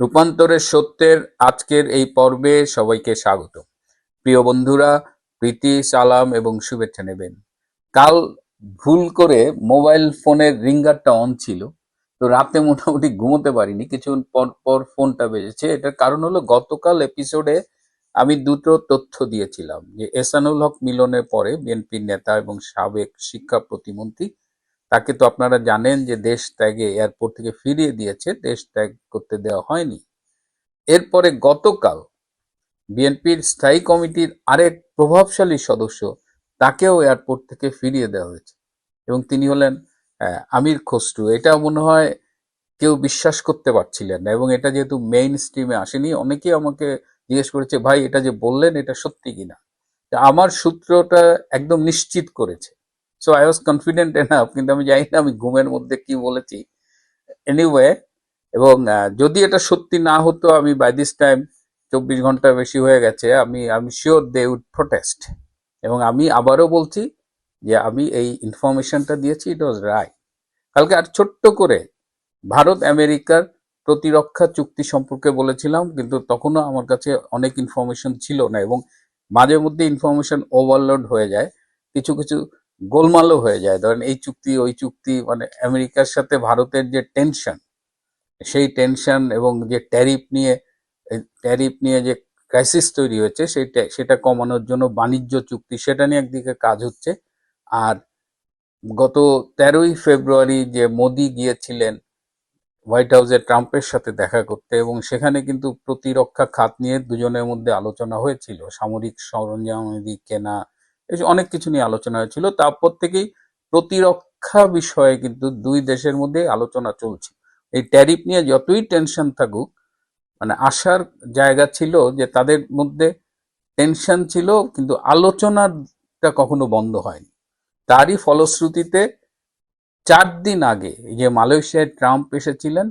রূপান্তরের সত্যের আজকের এই পর্বে সবাইকে স্বাগত। প্রিয় বন্ধুরা, প্রীতি, সালাম এবং শুভেচ্ছা নেবেন। কাল ভুল করে মোবাইল ফোনের রিঙ্গারটা অন ছিল, তো রাতে মোটামুটি ঘুমোতে পারিনি। কিছুক্ষণ পর পর ফোনটা বেজেছে। এটার কারণ হলো গতকাল এপিসোডে আমি দুটো তথ্য দিয়েছিলাম যে এসানুল হক মিলনের পরে বিএনপির নেতা এবং সাবেক শিক্ষা প্রতিমন্ত্রী তাকে তো আপনারা জানেন যে দেশ ত্যাগে এয়ারপোর্ট থেকে ফিরিয়ে দিয়েছে, দেশ ত্যাগ করতে দেওয়া হয়নি। এরপরে গতকাল বিএনপির স্থায়ী কমিটির আরেক প্রভাবশালী সদস্য তাকেও এয়ারপোর্ট থেকে ফিরিয়ে দেওয়া হয়েছে এবং তিনি হলেন আমির খসরু। এটা মনে হয় কেউ বিশ্বাস করতে পারছিলেন না এবং এটা যেহেতু মেইন স্ট্রিমে আসেনি, অনেকেই আমাকে জিজ্ঞেস করেছে, ভাই, এটা যে বললেন, এটা সত্যি কিনা? আমার সূত্রটা একদম নিশ্চিত করেছে। So I was confident enough কিন্তু আমি জানি না আমি ঘুমের মধ্যে কি বলেছি। এনিওয়ে এবং যদি এটা সত্যি না হতো, আমি বাই দিস টাইম চব্বিশ ঘণ্টা বেশি হয়ে গেছে, আমি আমি শিওর দে উড প্রোটেস্ট এবং আমি আবারও বলছি যে, আমি এই ইনফরমেশনটা দিয়েছি ইট ওয়াজ রাইট কালকে আর ছোট্ট করে ভারত, আমেরিকার প্রতিরক্ষা চুক্তি সম্পর্কে বলেছিলাম, কিন্তু তখনও আমার কাছে অনেক ইনফরমেশন ছিল না, এবং মাঝে মধ্যে ইনফরমেশন ওভারলোড হয়ে যায়। কিছু কিছু গোলমালও হয়ে যায়। ধরেন এই চুক্তি, ওই চুক্তি মানে আমেরিকার সাথে ভারতের যে টেনশন, সেই টেনশন এবং যে ট্যারিফ নিয়ে ট্যারিফ নিয়ে যে ক্রাইসিস তৈরি হয়েছে সেটা সেটা কমানোর জন্য বাণিজ্য চুক্তি, সেটা নিয়ে একদিকে কাজ হচ্ছে। আর গত তেরোই ফেব্রুয়ারি যে মোদি গিয়েছিলেন হোয়াইট হাউসে ট্রাম্পের সাথে দেখা করতে এবং সেখানে কিন্তু প্রতিরক্ষা খাত নিয়ে দুজনের মধ্যে আলোচনা হয়েছিল। সামরিক সরঞ্জামাদি কেনা অনেক কিছু নিয়ে আলোচনা হয়েছিল, তারপর থেকেই প্রতিরক্ষা বিষয়ে কিন্তু দুই দেশের মধ্যে আলোচনা চলছে। এই ট্যারিফ নিয়ে যতই টেনশন থাকুক মানে আসার জায়গা ছিল যে তাদের মধ্যে টেনশন ছিল, কিন্তু আলোচনাটা কখনো বন্ধ হয়নি। তারই ফলশ্রুতিতে চার দিন আগে যে মালয়েশিয়ায় ট্রাম্প এসেছিলেন,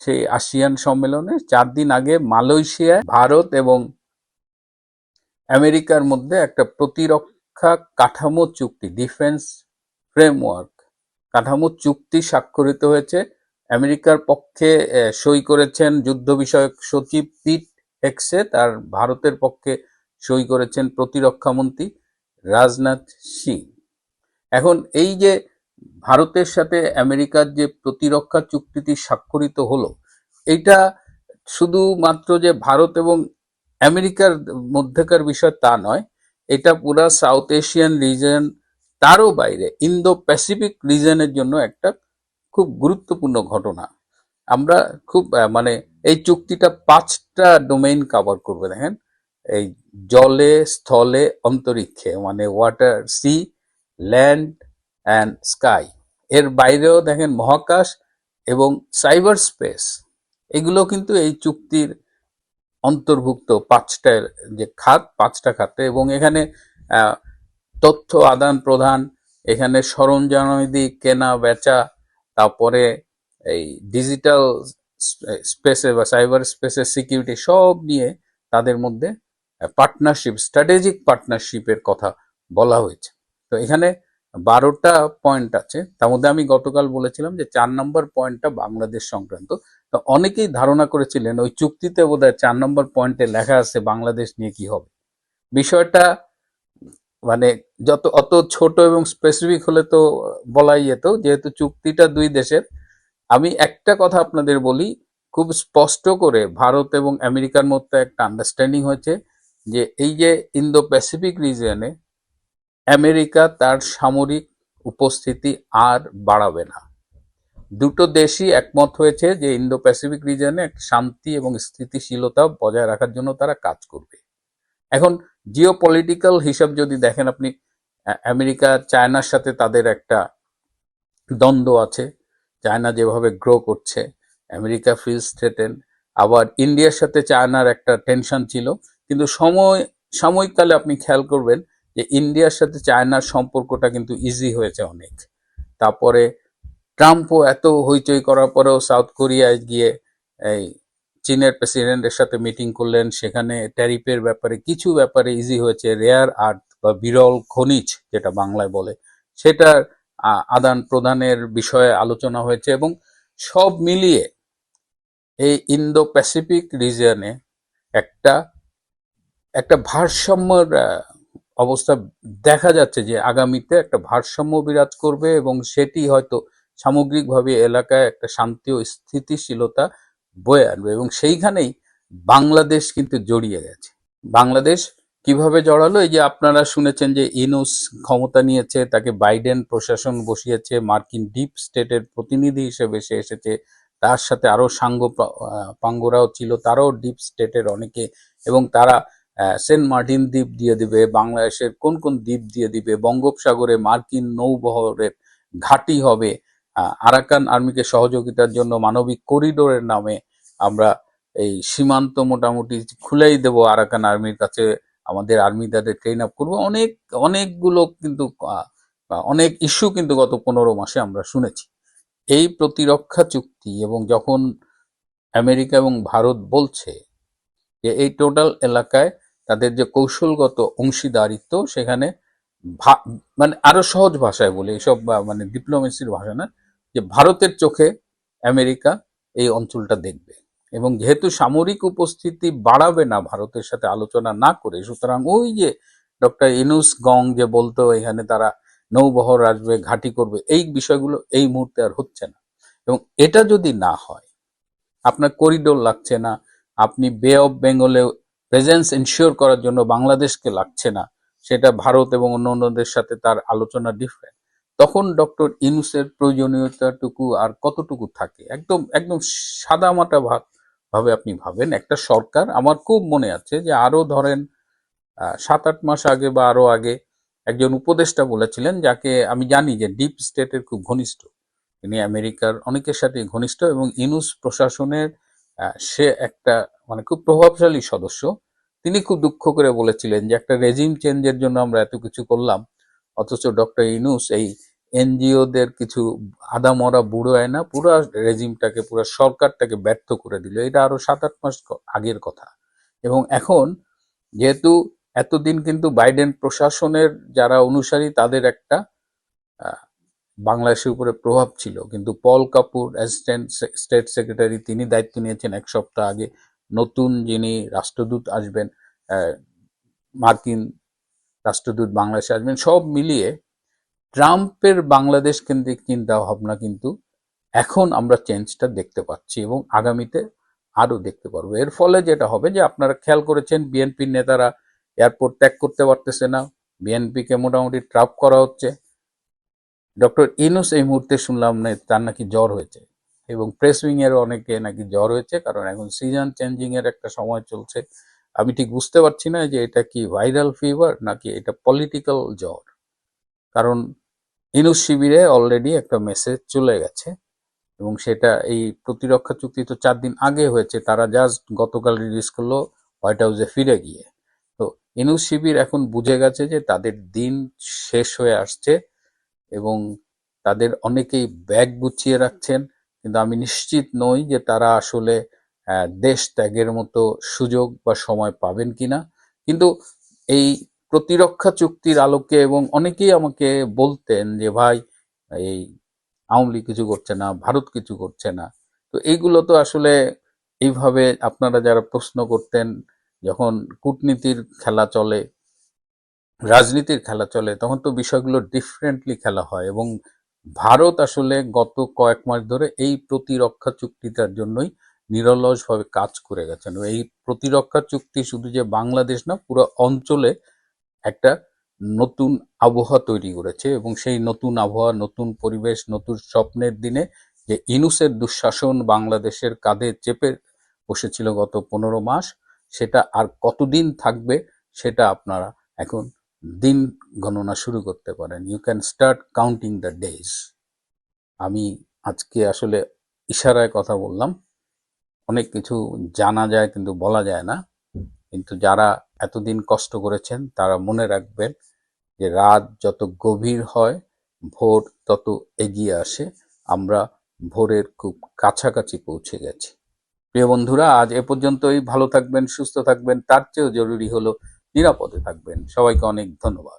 সেই আসিয়ান সম্মেলনে চার দিন আগে মালয়েশিয়ায় ভারত এবং আমেরিকার মধ্যে একটা প্রতিরক্ষা কাঠামো চুক্তি ডিফেন্স ফ্রেমওয়ার্ক কাঠামো চুক্তি স্বাক্ষরিত হয়েছে। আমেরিকার পক্ষে সই করেছেন যুদ্ধ বিষয়ক সচিব পিট হেক্সেট আর ভারতের পক্ষে সই করেছেন প্রতিরক্ষা মন্ত্রী রাজনাথ সিং। এখন এই যে ভারতের সাথে আমেরিকার যে প্রতিরক্ষা চুক্তিটি স্বাক্ষরিত হলো এটা শুধুমাত্র যে ভারত এবং আমেরিকার মধ্যেকার বিষয় তা নয় এটা পুরা সাউথ এশিয়ান রিজন তারও বাইরে ইন্দো প্যাসিফিক রিজনের জন্য একটা খুব গুরুত্বপূর্ণ ঘটনা। আমরা খুব মানে এই চুক্তিটা পাঁচটা ডোমেইন কভার করবে, দেখেন। এই জলে, স্থলে, অন্তরিক্ষে মানে water sea land and sky এর বাইরেও দেখেন মহাকাশ এবং সাইবার স্পেস এগুলো কিন্তু এই চুক্তির অন্তর্ভুক্ত পাঁচটার যে খাত, পাঁচটা খাতে এবং এখানে তথ্য আদান প্রদান, এখানে সরঞ্জামাদি কেনা, বেচা, তারপরে এই ডিজিটাল স্পেসে বা সাইবার স্পেসের সিকিউরিটি সব নিয়ে তাদের মধ্যে পার্টনারশিপ, স্ট্র্যাটেজিক পার্টনারশিপের কথা বলা হয়েছে। তো এখানে বারোটা পয়েন্ট আছে। তার মধ্যে আমি গতকাল বলেছিলাম যে চার নম্বর পয়েন্টটা বাংলাদেশ সংক্রান্ত। তো অনেকেই ধারণা করেছিলেন ওই চুক্তিতে বোধহয় চার নম্বর পয়েন্টে লেখা আছে বাংলাদেশ নিয়ে কি হবে। বিষয়টা মানে যত, অত ছোট এবং স্পেসিফিক হলে তো বলাই যেত, যেহেতু চুক্তিটা দুই দেশের। আমি একটা কথা আপনাদের বলি, খুব স্পষ্ট করে ভারত এবং আমেরিকার মধ্যে একটা আন্ডারস্ট্যান্ডিং হয়েছে যে এই যে ইন্দো প্যাসিফিক রিজিয়নে আমেরিকা তার সামরিক উপস্থিতি আর বাড়াবে না। দুটো দেশই একমত হয়েছে যে ইন্দো প্যাসিফিক রিজনে একটা শান্তি এবং স্থিতিশীলতা বজায় রাখার জন্য তারা কাজ করবে। এখন জিও পলিটিক্যাল হিসাব যদি দেখেন আপনি আমেরিকা, চায়নার সাথে তাদের একটা দ্বন্দ্ব আছে। চায়না যেভাবে গ্রো করছে, আমেরিকা ফিলস থ্রেটেন আবার ইন্ডিয়ার সাথে চায়নার একটা টেনশন ছিল। কিন্তু সময়, সাময়িককালে আপনি খেয়াল করবেন যে ইন্ডিয়ার সাথে চায়নার সম্পর্কটা কিন্তু ইজি হয়েছে অনেক। তারপরে ট্রাম্পও এত হইচই করার পরেও সাউথ কোরিয়ায় গিয়ে এই চীনের প্রেসিডেন্টের সাথে মিটিং করলেন। সেখানে ট্যারিফের ব্যাপারে কিছু ব্যাপারে ইজি হয়েছে। রেয়ার আর্থ বা বিরল খনিজ যেটা বাংলায় বলে, সেটার আদান প্রদানের বিষয়ে আলোচনা হয়েছে এবং সব মিলিয়ে এই ইন্দো প্যাসিফিক রিজিয়নে একটা একটা ভারসাম্যর অবস্থা দেখা যাচ্ছে যে আগামীতে একটা ভারসাম্য বিরাজ করবে এবং সেটি হয়তো সামগ্রিকভাবে এলাকায় একটা শান্তি ও স্থিতিশীলতা বয়ে আনবে এবং সেইখানেই বাংলাদেশ কিন্তু জড়িয়ে গেছে। বাংলাদেশ কীভাবে জড়ালো? এই যে আপনারা শুনেছেন যে ইনুস ক্ষমতা নিয়েছে, তাকে বাইডেন প্রশাসন বসিয়েছে, মার্কিন ডিপ স্টেটের প্রতিনিধি হিসেবে সে এসেছে, তার সাথে আরও সাঙ্গ পাঙ্গরাও ছিল, তারাও ডিপ স্টেটের অনেকে এবং তারা সেন্ট মার্টিন দ্বীপ দিয়ে দিবে, বাংলাদেশের কোন কোন দ্বীপ দিয়ে দিবে, বঙ্গোপসাগরে মার্কিন নৌবহরের ঘাঁটি হবে আরাকান আর্মিকে সহযোগিতার জন্য মানবিক করিডোরের নামে আমরা এই সীমান্ত মোটামুটি খুলেই দেব আরাকান আর্মির কাছে। আমাদের আর্মি তাদের ট্রেন আপ করব। অনেক অনেকগুলো কিন্তু অনেক ইস্যু কিন্তু গত পনেরো মাসে আমরা শুনেছি। এই প্রতিরক্ষা চুক্তি এবং যখন আমেরিকা এবং ভারত বলছে যে এই টোটাল এলাকায় তাদের যে কৌশলগত অংশীদারিত্ব সেখানে মানে আরও সহজ ভাষায় বলে এইসব আহ, মানে ডিপ্লোমেসির ভাষা না যে ভারতের চোখে আমেরিকা এই অঞ্চলটা দেখবে এবং যেহেতু সামরিক উপস্থিতি বাড়াবে না ভারতের সাথে আলোচনা না করে, সুতরাং ওই যে ডক্টর ইনুস গং যে বলতো এখানে তারা নৌবহর আসবে, ঘাঁটি করবে, এই বিষয়গুলো এই মুহূর্তে আর হচ্ছে না। এবং এটা যদি না হয়, আপনার করিডোর লাগছে না, আপনি বে অফ বেঙ্গলে প্রেজেন্স এনশিওর করার জন্য বাংলাদেশকে লাগছে না, সেটা ভারত এবং অন্য অন্যদের সাথে তার আলোচনা ডিফারেন্ট তখন ডক্টর ইনুসের প্রয়োজনীয়তাটুকু আর কতটুকু থাকে? একদম একদম সাদামাটা ভাব- ভাবে আপনি ভাবেন। একটা সরকার, আমার খুব মনে আছে যে আরও ধরেন সাত আট মাস আগে বা আরও আগে একজন উপদেষ্টা বলেছিলেন যাকে আমি জানি যে ডিপ স্টেটের খুব ঘনিষ্ঠ। তিনি আমেরিকার অনেকের সাথে ঘনিষ্ঠ এবং ইনুস প্রশাসনের সে একটা মানে খুব প্রভাবশালী সদস্য। তিনি খুব দুঃখ করে বলেছিলেন যে একটা রেজিম চেঞ্জের জন্য আমরা এত কিছু করলাম। অথচ ডক্টর ইনুস এই এনজিওদের কিছু আদা মরা বুড়ো আয়না পুরো রেজিমটাকে, পুরো সরকারটাকে ব্যর্থ করে দিল। এটা আরও সাত আট মাস আগের কথা। এবং এখন যেহেতু এতদিন কিন্তু বাইডেন প্রশাসনের যারা অনুসারী, তাদের একটা বাংলাদেশের উপরে প্রভাব ছিল। কিন্তু Paul Kapoor, assistant state secretary, তিনি দায়িত্ব নিয়েছেন এক সপ্তাহ আগে। নতুন যিনি রাষ্ট্রদূত আসবেন মার্কিন রাষ্ট্রদূত বাংলাদেশে আসবেন, সব মিলিয়ে ট্রাম্পের বাংলাদেশ কেন্দ্রিক চিন্তা ভাবনা কিন্তু এখন আমরা চেঞ্জটা দেখতে পাচ্ছি এবং আগামীতে আরও দেখতে পারব। এর ফলে যেটা হবে যে আপনারা খেয়াল করেছেন, বিএনপির নেতারা এয়ারপোর্ট ত্যাগ করতে পারতেছে না, বিএনপিকে মোটামুটি ট্রাপ করা হচ্ছে। ডক্টর ইনুস এই মুহূর্তে শুনলাম না, তার নাকি জ্বর হয়েছে এবং প্রেস উইং এর অনেকে নাকি জ্বর হয়েছে, কারণ এখন সিজন চেঞ্জিং এর একটা সময় চলছে। আমি ঠিক বুঝতে পারছি না যে এটা কি ভাইরাল ফিভার নাকি এটা পলিটিক্যাল জ্বর। কারণ ইনুস শিবিরে অলরেডি একটা মেসেজ চলে গেছে এবং সেটা এই প্রতিরক্ষা চুক্তি তো চার দিন আগে হয়েছে, তারা জাস্ট গতকাল রিলিজ করল হোয়াইট হাউসে ফিরে গিয়ে। তো ইনুস শিবির এখন বুঝে গেছে যে তাদের দিন শেষ হয়ে আসছে এবং তাদের অনেকেই ব্যাগ গুছিয়ে রাখছেন, কিন্তু আমি নিশ্চিত নই যে তারা আসলে দেশ ত্যাগের মতো সুযোগ বা সময় পাবেন কিনা। কিন্তু এই প্রতিরক্ষা চুক্তির আলোকে এবং অনেকেই আমাকে বলতেন যে, ভাই, এই আওয়ামী লীগ কিছু করছে না, ভারত কিছু করছে না। তো এইগুলো তো আসলে এইভাবে আপনারা যারা প্রশ্ন করতেন, যখন কূটনীতির খেলা চলে, রাজনীতির খেলা চলে, তখন তো বিষয়গুলো ডিফারেন্টলি খেলা হয় এবং ভারত আসলে গত কয়েক মাস ধরে এই প্রতিরক্ষা চুক্তিটার জন্যই নিরলসভাবে কাজ করে গেছেন। এই প্রতিরক্ষা চুক্তি শুধু যে বাংলাদেশ না, পুরো অঞ্চলে একটা নতুন আবহাওয়া তৈরি করেছে এবং সেই নতুন আবহাওয়া, নতুন পরিবেশ, নতুন স্বপ্নের দিনে যে ইনুসের দুঃশাসন বাংলাদেশের কাঁধে চেপে বসেছিল গত পনেরো মাস, সেটা আর কতদিন থাকবে সেটা আপনারা এখন দিন গণনা শুরু করতে পারেন। You can start counting the days আমি আজকে আসলে ইশারায় কথা বললাম। অনেক কিছু জানা যায় কিন্তু বলা যায় না। কিন্তু যারা এতদিন কষ্ট করেছেন তারা মনে রাখবেন যে রাত যত গভীর হয় ভোর তত এগিয়ে আসে। আমরা ভোরের খুব কাছাকাছি পৌঁছে গেছি। প্রিয় বন্ধুরা আজ এ পর্যন্তই। ভালো থাকবেন সুস্থ থাকবেন। তার চেয়েও জরুরি হলো নিরাপদে থাকবেন। সবাইকে অনেক ধন্যবাদ।